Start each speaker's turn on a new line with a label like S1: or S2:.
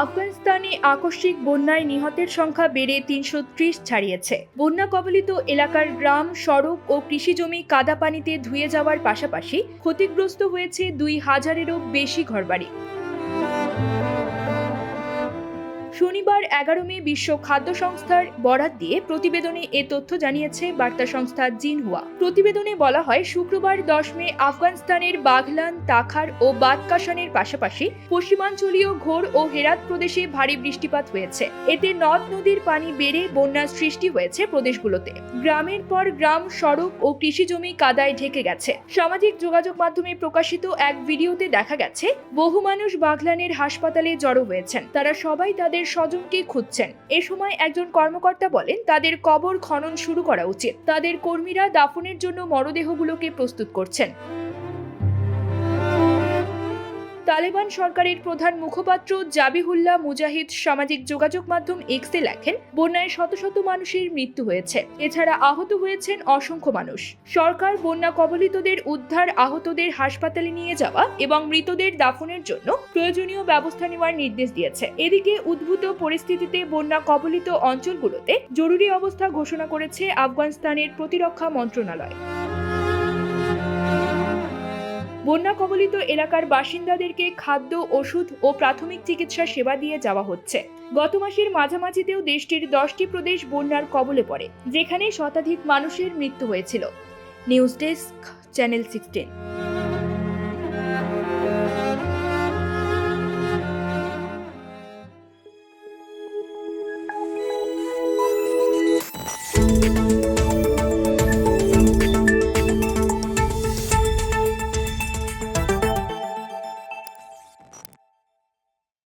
S1: আফগানিস্তানে আকস্মিক বন্যায় নিহতের সংখ্যা বেড়ে তিনশো ত্রিশ ছাড়িয়েছে। বন্যা কবলিত এলাকার গ্রাম, সড়ক ও কৃষিজমি কাদা পানিতে ধুয়ে যাওয়ার পাশাপাশি ক্ষতিগ্রস্ত হয়েছে দুই হাজারেরও বেশি ঘরবাড়ি। শনিবার এগারো মে বিশ্ব খাদ্য সংস্থার বরাত দিয়ে প্রতিবেদনে এ তথ্য জানিয়েছে বার্তা সংস্থা জিনহুয়া। প্রতিবেদনে বলা হয়, শুক্রবার দশ মে আফগানিস্তানের বাঘলান, তাখার ও বাদকাশানের পাশাপাশি পশ্চিমাঞ্চলীয় ঘোর ও হেরাত প্রদেশে ভারী বৃষ্টিপাত হয়েছে। এতে নদ নদীর পানি বেড়ে বন্যার সৃষ্টি হয়েছে প্রদেশগুলোতে। গ্রামের পর গ্রাম, সড়ক ও কৃষি জমি কাদায় ঢেকে গেছে। সামাজিক যোগাযোগ মাধ্যমে প্রকাশিত এক ভিডিওতে দেখা গেছে, বহু মানুষ বাঘলানের হাসপাতালে জড়ো হয়েছেন। তারা সবাই তাদের স্বজনকে খুঁজছেন। এ সময় একজন কর্মকর্তা বলেন, তাদের কবর খনন শুরু করা উচিত। তাদের কর্মীরা দাফনের জন্য মরদেহগুলোকে প্রস্তুত করছেন। তালেবান সরকারের প্রধান মুখপাত্র জাবিহুল্লাহ মুজাহিদ সামাজিক যোগাযোগ মাধ্যম এক্সে লেখেন, বন্যায় শত শত মানুষের মৃত্যু হয়েছে। এছাড়া আহত হয়েছেন অসংখ্য মানুষ। সরকার বন্যা কবলিতদের উদ্ধার, আহতদের হাসপাতালে নিয়ে যাওয়া এবং মৃতদের দাফনের জন্য প্রয়োজনীয় ব্যবস্থা নেওয়ার নির্দেশ দিয়েছে। এদিকে উদ্ভূত পরিস্থিতিতে বন্যা কবলিত অঞ্চলগুলোতে জরুরি অবস্থা ঘোষণা করেছে আফগানিস্তানের প্রতিরক্ষা মন্ত্রণালয়। বন্যা কবলিত এলাকার বাসিন্দাদেরকে খাদ্য, ওষুধ ও প্রাথমিক চিকিৎসা সেবা দিয়ে যাওয়া হচ্ছে। গত মাসের মাঝামাঝিতেও দেশটির দশটি প্রদেশ বন্যার কবলে পড়ে, যেখানে শতাধিক মানুষের মৃত্যু হয়েছিল। News desk, channel sixteen.